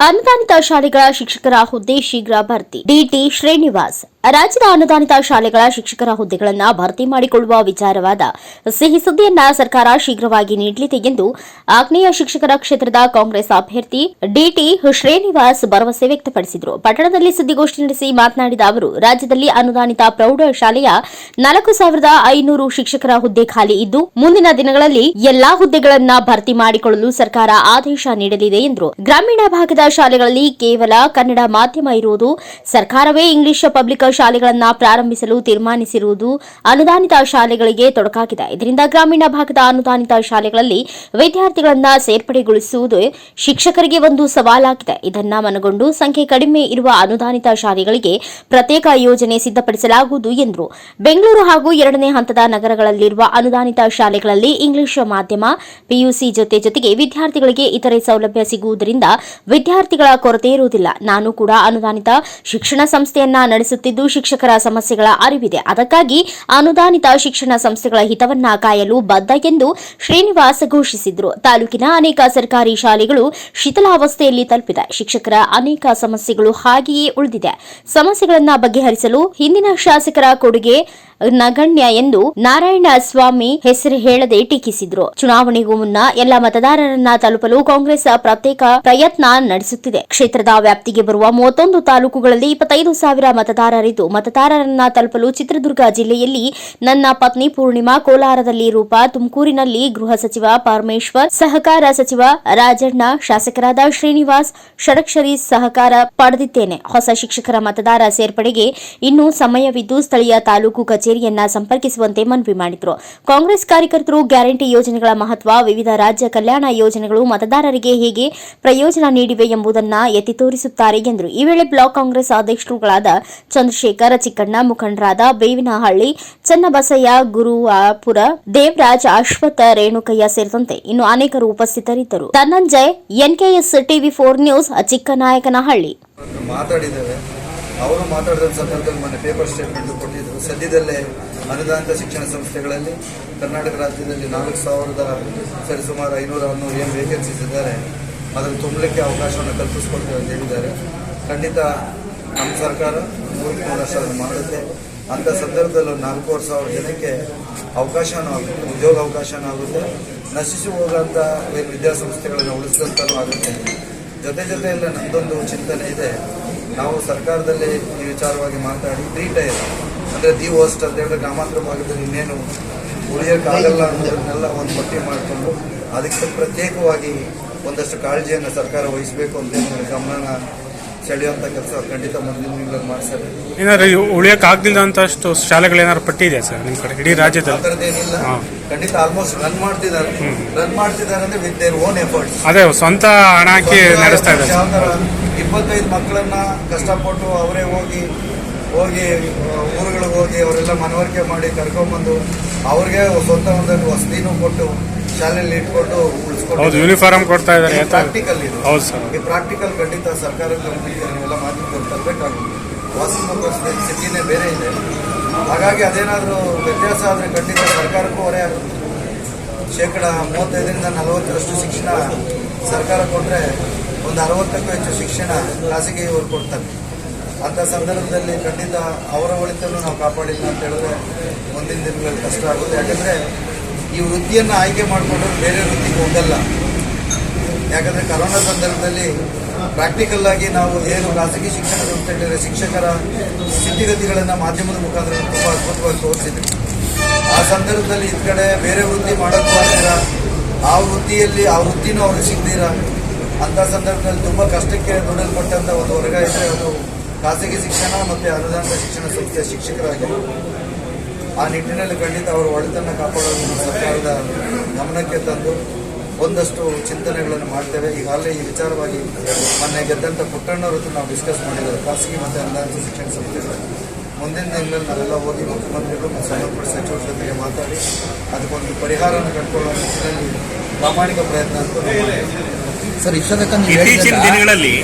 ಅನುದಾನಿತ ಶಾಲೆಗಳ ಶಿಕ್ಷಕರ ಹುದ್ದೆ ಶೀಘ್ರ ಭರ್ತಿ. D T Srinivas. ರಾಜ್ಯದ ಅನುದಾನಿತ ಶಾಲೆಗಳ ಶಿಕ್ಷಕರ ಹುದ್ದೆಗಳನ್ನು ಭರ್ತಿ ಮಾಡಿಕೊಳ್ಳುವ ವಿಚಾರವಾದ ಸಿಹಿ ಸುದ್ದಿಯನ್ನ ಸರ್ಕಾರ ಶೀಘ್ರವಾಗಿ ನೀಡಲಿದೆ ಎಂದು ಆಗ್ನೇಯ ಶಿಕ್ಷಕರ ಕ್ಷೇತ್ರದ ಕಾಂಗ್ರೆಸ್ ಅಭ್ಯರ್ಥಿ ಡಿಟಿ ಶ್ರೀನಿವಾಸ್ ಭರವಸೆ ವ್ಯಕ್ತಪಡಿಸಿದರು. ಪಟ್ಟಣದಲ್ಲಿ ಸುದ್ದಿಗೋಷ್ಠಿ ನಡೆಸಿ ಮಾತನಾಡಿದ ಅವರು, ರಾಜ್ಯದಲ್ಲಿ ಅನುದಾನಿತ ಪ್ರೌಢ ಶಾಲೆಯ ನಾಲ್ಕು ಸಾವಿರದ ಐನೂರು ಶಿಕ್ಷಕರ ಹುದ್ದೆ ಖಾಲಿ ಇದ್ದು, ಮುಂದಿನ ದಿನಗಳಲ್ಲಿ ಎಲ್ಲಾ ಹುದ್ದೆಗಳನ್ನ ಭರ್ತಿ ಮಾಡಿಕೊಳ್ಳಲು ಸರ್ಕಾರ ಆದೇಶ ನೀಡಲಿದೆ ಎಂದರು ಗ್ರಾಮೀಣ ಭಾಗದ ಶಾಲೆಗಳಲ್ಲಿ ಕೇವಲ ಕನ್ನಡ ಮಾಧ್ಯಮ ಇರುವುದು ಸರ್ಕಾರವೇ ಇಂಗ್ಲಿಷ್ ಪಬ್ಲಿಕ್ ಶಾಲೆಗಳನ್ನ ಪ್ರಾರಂಭಿಸಲು ತೀರ್ಮಾನಿಸಿರುವುದು ಅನುದಾನಿತ ಶಾಲೆಗಳಿಗೆ ತೊಡಕಾಗಿದೆ. ಇದರಿಂದ ಗ್ರಾಮೀಣ ಭಾಗದ ಅನುದಾನಿತ ಶಾಲೆಗಳಲ್ಲಿ ವಿದ್ಯಾರ್ಥಿಗಳನ್ನ ಸೇರ್ಪಡೆಗೊಳಿಸುವುದು ಶಿಕ್ಷಕರಿಗೆ ಒಂದು ಸವಾಲಾಗಿದೆ. ಇದನ್ನ ಮನಗೊಂಡು ಸಂಖ್ಯೆ ಕಡಿಮೆ ಇರುವ ಅನುದಾನಿತ ಶಾಲೆಗಳಿಗೆ ಪ್ರತ್ಯೇಕ ಯೋಜನೆ ಸಿದ್ಧಪಡಿಸಲಾಗುವುದು ಎಂದರು. ಬೆಂಗಳೂರು ಹಾಗೂ ಎರಡನೇ ಹಂತದ ನಗರಗಳಲ್ಲಿರುವ ಅನುದಾನಿತ ಶಾಲೆಗಳಲ್ಲಿ ಇಂಗ್ಲಿಷ್ ಮಾಧ್ಯಮ, ಪಿಯುಸಿ ಜೊತೆ ಜೊತೆಗೆ ವಿದ್ಯಾರ್ಥಿಗಳಿಗೆ ಇತರೆ ಸೌಲಭ್ಯ ಸಿಗುವುದರಿಂದ ವಿದ್ಯಾರ್ಥಿಗಳ ಕೊರತೆ ಇರುವುದಿಲ್ಲ. ನಾನು ಕೂಡ ಅನುದಾನಿತ ಶಿಕ್ಷಣ ಸಂಸ್ಥೆಯನ್ನ ನಡೆಸುತ್ತಿದ್ದು ಶಿಕ್ಷಕರ ಸಮಸ್ಯೆಗಳ ಅರಿವಿದೆ. ಅದಕ್ಕಾಗಿ ಅನುದಾನಿತ ಶಿಕ್ಷಣ ಸಂಸ್ಥೆಗಳ ಹಿತವನ್ನ ಕಾಯಲು ಬದ್ಧ ಎಂದು ಶ್ರೀನಿವಾಸ್ ಘೋಷಿಸಿದ್ರು. ತಾಲೂಕಿನ ಅನೇಕ ಸರ್ಕಾರಿ ಶಾಲೆಗಳು ಶಿಥಿಲಾವಸ್ಥೆಯಲ್ಲಿ ತಲುಪಿದೆ. ಶಿಕ್ಷಕರ ಅನೇಕ ಸಮಸ್ಯೆಗಳು ಹಾಗೆಯೇ ಉಳಿದಿದೆ. ಸಮಸ್ಯೆಗಳನ್ನು ಬಗೆಹರಿಸಲು ಹಿಂದಿನ ಶಾಸಕರ ಕೊಡುಗೆ ನಗಣ್ಯ ಎಂದು ನಾರಾಯಣ ಸ್ವಾಮಿ ಹೆಸರು ಹೇಳದೆ ಟೀಕಿಸಿದ್ರು. ಚುನಾವಣೆಗೂ ಮುನ್ನ ಎಲ್ಲ ಮತದಾರರನ್ನ ತಲುಪಲು ಕಾಂಗ್ರೆಸ್ ಪ್ರತ್ಯೇಕ ಪ್ರಯತ್ನ ನಡೆಸುತ್ತಿದೆ. ಕ್ಷೇತ್ರದ ವ್ಯಾಪ್ತಿಗೆ ಬರುವ ಮೂವತ್ತೊಂದು ತಾಲೂಕುಗಳಲ್ಲಿ ಇಪ್ಪತ್ತೈದು ಸಾವಿರ ಮತದಾರರಿದ್ದು, ಮತದಾರರನ್ನ ತಲುಪಲು ಚಿತ್ರದುರ್ಗ ಜಿಲ್ಲೆಯಲ್ಲಿ ನನ್ನ ಪತ್ನಿ ಪೂರ್ಣಿಮಾ ಕೋಲಾರದಲ್ಲಿ ರೂಪ, ತುಮಕೂರಿನಲ್ಲಿ ಗೃಹ ಸಚಿವ ಪರಮೇಶ್ವರ್, ಸಹಕಾರ ಸಚಿವ ರಾಜಣ್ಣ, ಶಾಸಕರಾದ ಶ್ರೀನಿವಾಸ್, ಷಡಕ್ಷರಿ ಸಹಕಾರ ಪಡೆದಿದ್ದೇನೆ. ಹೊಸ ಶಿಕ್ಷಕರ ಮತದಾರ ಸೇರ್ಪಡೆಗೆ ಇನ್ನೂ ಸಮಯವಿದ್ದು ಸ್ಥಳೀಯ ತಾಲೂಕು ಕಚೇರಿಯನ್ನ ಸಂಪರ್ಕಿಸುವಂತೆ ಮನವಿ ಮಾಡಿದ್ರು. ಕಾಂಗ್ರೆಸ್ ಕಾರ್ಯಕರ್ತರು ಗ್ಯಾರಂಟಿ ಯೋಜನೆಗಳ ಮಹತ್ವ, ವಿವಿಧ ರಾಜ್ಯ ಕಲ್ಯಾಣ ಯೋಜನೆಗಳು ಮತದಾರರಿಗೆ ಹೇಗೆ ಪ್ರಯೋಜನ ನೀಡಿವೆ ಎಂಬುದನ್ನ ಎತ್ತಿ ತೋರಿಸುತ್ತಾರೆ ಎಂದರು. ಈ ವೇಳೆ ಬ್ಲಾಕ್ ಕಾಂಗ್ರೆಸ್ ಅಧ್ಯಕ್ಷರುಗಳಾದ ಚಂದ್ರಶೇಖರ್ ಚಿಕ್ಕಣ್ಣ, ಮುಖಂಡರಾದ ಬೇವಿನಹಳ್ಳಿ, ಚನ್ನಬಸಯ್ಯ, ಗುರುವಾಪುರ, ದೇವರಾಜ್, ಅಶ್ವಥ್ ರೇಣುಕಯ್ಯ ಸೇರಿದಂತೆ ಇನ್ನು ಅನೇಕರು ಉಪಸ್ಥಿತರಿದ್ದರು. Dhananjay, N K S TV four news, Chikkanayakanahalli. ಅವರು ಮಾತಾಡಿದ ಸಂದರ್ಭದಲ್ಲಿ ಮೊನ್ನೆ ಪೇಪರ್ ಸ್ಟೇಟ್ಮೆಂಟ್ ಕೊಟ್ಟಿದ್ದರು ಸದ್ಯದಲ್ಲೇ ಅನುದಾನಿತ ಶಿಕ್ಷಣ ಸಂಸ್ಥೆಗಳಲ್ಲಿ ಕರ್ನಾಟಕ ರಾಜ್ಯದಲ್ಲಿ ನಾಲ್ಕು ಸಾವಿರದ ಸರಿ ಸುಮಾರು ಐನೂರ ಹನ್ನೂರು ಏನು ವೇಕೆನ್ಸೀಸ್ ಇದ್ದಾರೆ. ಅದನ್ನು ತುಂಬಲಿಕ್ಕೆ ಅವಕಾಶವನ್ನು ಕಲ್ಪಿಸ್ಕೊಡ್ತೇವೆ ಅಂತ ಹೇಳಿದ್ದಾರೆ. ಖಂಡಿತ ನಮ್ಮ ಸರ್ಕಾರ ಮೂರು ವರ್ಷ ಮಾಡುತ್ತೆ. ಅಂಥ ಸಂದರ್ಭದಲ್ಲಿ ನಾಲ್ಕೂವರೆ ಸಾವಿರ ಜನಕ್ಕೆ ಅವಕಾಶನೂ ಆಗುತ್ತೆ, ಉದ್ಯೋಗ ಅವಕಾಶನೂ ಆಗುತ್ತೆ. ನಶಿಸಿ ಹೋಗುವಂಥ ವಿದ್ಯಾಸಂಸ್ಥೆಗಳನ್ನು ಉಳಿಸಿದಂತಲೂ ಆಗುತ್ತೆ. ಜೊತೆ ಜೊತೆಯಲ್ಲ ನಮ್ಮದೊಂದು ಚಿಂತನೆ ಇದೆ. ನಾವು ಸರ್ಕಾರದಲ್ಲಿ ಈ ವಿಚಾರವಾಗಿ ಮಾತಾಡಿ ತ್ರೀ ಟೈರ್ ಅಂದರೆ ದಿ ಹೋಸ್ಟ್ ಅಂತ ಹೇಳಿದ್ರೆ ಗ್ರಾಮಾಂತರ ಭಾಗದಲ್ಲಿ ಇನ್ನೇನು ಉಳಿಯೋಕ್ಕಾಗಲ್ಲ ಅನ್ನೋದನ್ನೆಲ್ಲ ಒಂದು ಪಟ್ಟಿ ಮಾಡಿಕೊಂಡು ಅದಕ್ಕೆ ಪ್ರತ್ಯೇಕವಾಗಿ ಒಂದಷ್ಟು ಕಾಳಜಿಯನ್ನು ಸರ್ಕಾರ ವಹಿಸಬೇಕು ಅಂತ ಗಮನ ಸೆಳೆಯುವಂಥ ಕೆಲಸ ಖಂಡಿತ ಮುಂದಿನ ದಿನಗಳಲ್ಲಿ ಮಾಡ್ತಾರೆ ಏನಾದ್ರು ಉಳಿಯೋಕ್ಕಾಗಲಿಲ್ಲ ಅಂತಷ್ಟು ಶಾಲೆಗಳು ಏನಾದ್ರು ಇದೆಯಾ ಸರ್ ನಿಮ್ಮ ಕಡೆ? ಇಡೀ ರಾಜ್ಯದಲ್ಲಿ? ಥರದ್ದೇನಿಲ್ಲ ಖಂಡಿತ ಆಲ್ಮೋಸ್ಟ್ ರನ್ ಮಾಡ್ತಿದ್ದಾರೆ. ರನ್ ಮಾಡ್ತಿದ್ದಾರೆ ಅಂದ್ರೆ ವಿತ್ ದೇರ್ ಓನ್ ಎಫರ್ಟ್ಸ್ ಅದೇ ಸ್ವಂತ ಹಣ ಹಾಕಿ ನಡೆಸ್ತಾ ಇದ್ದಾರೆ ಇಪ್ಪತ್ತೈದು ಮಕ್ಕಳನ್ನ ಕಷ್ಟಪಟ್ಟು ಅವರೇ ಹೋಗಿ ಹೋಗಿ ಊರುಗಳಿಗೆ ಹೋಗಿ ಅವರೆಲ್ಲ ಮನವರಿಕೆ ಮಾಡಿ ಕರ್ಕೊಂಡ್ಬಂದು ಅವ್ರಿಗೆ ಸ್ವಂತ ಒಂದು ವಸತಿನೂ ಕೊಟ್ಟು ಶಾಲೆಯಲ್ಲಿ ಇಟ್ಕೊಂಡು ಉಳಿಸ್ಕೊಂಡು ಯೂನಿಫಾರ್ಮ್ ಕೊಡ್ತಾ ಇದ್ದಾರೆ? ಪ್ರಾಕ್ಟಿಕಲ್ ಇದು. ಈ ಪ್ರಾಕ್ಟಿಕಲ್ ಖಂಡಿತ ಸರ್ಕಾರ ಎಲ್ಲ ಮಾಧ್ಯಮದಲ್ಲಿ ತರಬೇಕಾಗುತ್ತೆ. ವಾಸ್ತವ ಸ್ಥಿತಿನೇ ಬೇರೆ ಇದೆ. ಹಾಗಾಗಿ ಅದೇನಾದರೂ ವ್ಯತ್ಯಾಸ ಆದರೆ ಖಂಡಿತ ಸರ್ಕಾರಕ್ಕೂ ಹೊರೆ ಆಗುತ್ತೆ. ಶೇಕಡ ಮೂವತ್ತೈದರಿಂದ ನಲವತ್ತರಷ್ಟು ಶಿಕ್ಷಣ ಸರ್ಕಾರ ಕೊಟ್ಟರೆ ಒಂದು ಅರವತ್ತಕ್ಕೂ ಹೆಚ್ಚು ಶಿಕ್ಷಣ ಖಾಸಗಿಯವರು ಕೊಡ್ತಾರೆ. ಅಂಥ ಸಂದರ್ಭದಲ್ಲಿ ಖಂಡಿತ ಅವರ ಒಳಿತನ್ನು ನಾವು ಕಾಪಾಡಿಲ್ಲ ಅಂತ ಹೇಳಿದ್ರೆ ಮುಂದಿನ ದಿನಗಳಲ್ಲಿ ಕಷ್ಟ ಆಗುತ್ತೆ. ಯಾಕಂದರೆ ಈ ವೃತ್ತಿಯನ್ನು ಆಯ್ಕೆ ಮಾಡಿಕೊಂಡು ಬೇರೆ ವೃತ್ತಿಗೆ ಹೋಗಲ್ಲ. ಯಾಕಂದರೆ ಕರೋನಾ ಸಂದರ್ಭದಲ್ಲಿ ಪ್ರಾಕ್ಟಿಕಲ್ ಆಗಿ ನಾವು ಏನು ಖಾಸಗಿ ಶಿಕ್ಷಣ ಸಂಸ್ಥೆಗಳಿರೋ ಶಿಕ್ಷಕರ ಸ್ಥಿತಿಗತಿಗಳನ್ನು ಮಾಧ್ಯಮದ ಮುಖಾಂತರ ತುಂಬ ಅದ್ಭುತವಾಗಿ ತೋರಿಸಿದ್ವಿ ಆ ಸಂದರ್ಭದಲ್ಲಿ ಈ ಕಡೆ ಬೇರೆ ವೃತ್ತಿ ಮಾಡೋಕ್ಕೂ ಆಗ್ತೀರ ಆ ವೃತ್ತಿಯಲ್ಲಿ ಆ ವೃತ್ತಿನೂ ಅವ್ರಿಗೆ ಸಿಗ್ದಿರ? ಅಂಥ ಸಂದರ್ಭದಲ್ಲಿ ತುಂಬ ಕಷ್ಟಕ್ಕೆ ದುಡಲ್ಪಟ್ಟಂಥ ಒಂದು ವರ್ಗ ಇದ್ದರೆ ಅದು ಖಾಸಗಿ ಶಿಕ್ಷಣ ಮತ್ತು ಅನುದಾನದ ಶಿಕ್ಷಣ ಸಂಸ್ಥೆಯ ಶಿಕ್ಷಕರಾಗಿ ಆ ನಿಟ್ಟಿನಲ್ಲಿ ಖಂಡಿತ ಅವರ ಒಳಿತನ್ನ ಕಾಪಾಡೋದನ್ನು ಸರ್ಕಾರದ ಗಮನಕ್ಕೆ ತಂದು ಒಂದಷ್ಟು ಚಿಂತನೆಗಳನ್ನು ಮಾಡ್ತೇವೆ. ಈಗಾಗಲೇ ಈ ವಿಚಾರವಾಗಿ ಮೊನ್ನೆ ಗೆದ್ದಂಥ ಪುಟ್ಟಣ್ಣವ್ರ ನಾವು ಡಿಸ್ಕಸ್ ಮಾಡಿದ್ದೇವೆ ಖಾಸಗಿ ಮತ್ತು ಅನುದಾನಿತ ಶಿಕ್ಷಣ ಸಂಸ್ಥೆಗಳು. ಮುಂದಿನ ದಿನಗಳಲ್ಲಿ ನಾವೆಲ್ಲ ಹೋಗಿ ಮುಖ್ಯಮಂತ್ರಿಗಳು ಮತ್ತು ಸಂಬಂಧಪಟ್ಟ ಸಚಿವರ ಜೊತೆಗೆ ಮಾತಾಡಿ ಅದಕ್ಕೊಂದು ಪರಿಹಾರವನ್ನು ಕಂಡುಕೊಳ್ಳುವ ನಿಟ್ಟಿನಲ್ಲಿ ಪ್ರಾಮಾಣಿಕ ಪ್ರಯತ್ನ ಅಂತ. ಸರ್ ಇಷ್ಟೊತ್ತಕ ನೀವು ಇತ್ತೀಚಿನ ದಿನಗಳಲ್ಲಿ